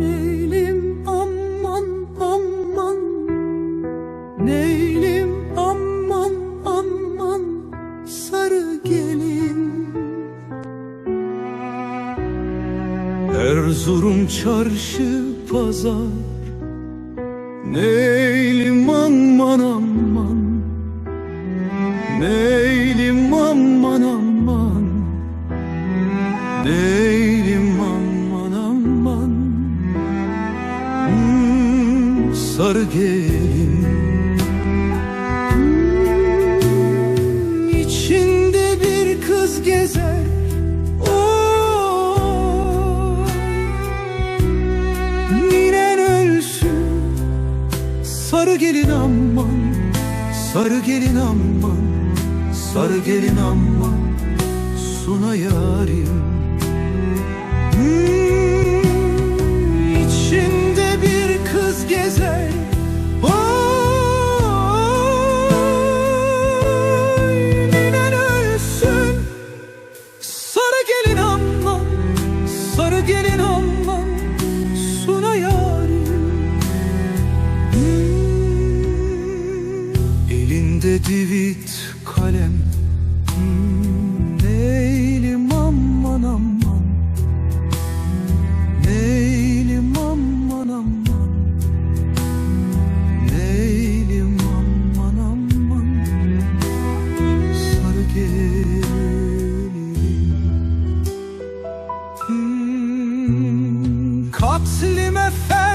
Neylim aman aman Neylim Erzurum çarşı pazar. Neylim aman aman. Neylim aman aman. Neylim aman aman. Hmm, Sarı gelin gelin aman Sarı gelin aman Sarı gelin aman Suna yarim. Hmm, içinde bir kız gezer. Sarı gelin aman Sarı gelin Elinde divit kalem. Hmm, Neylim aman aman. Neylim aman aman. Neylim aman aman. Sarı gelin Hmm, Katlime ferman yazar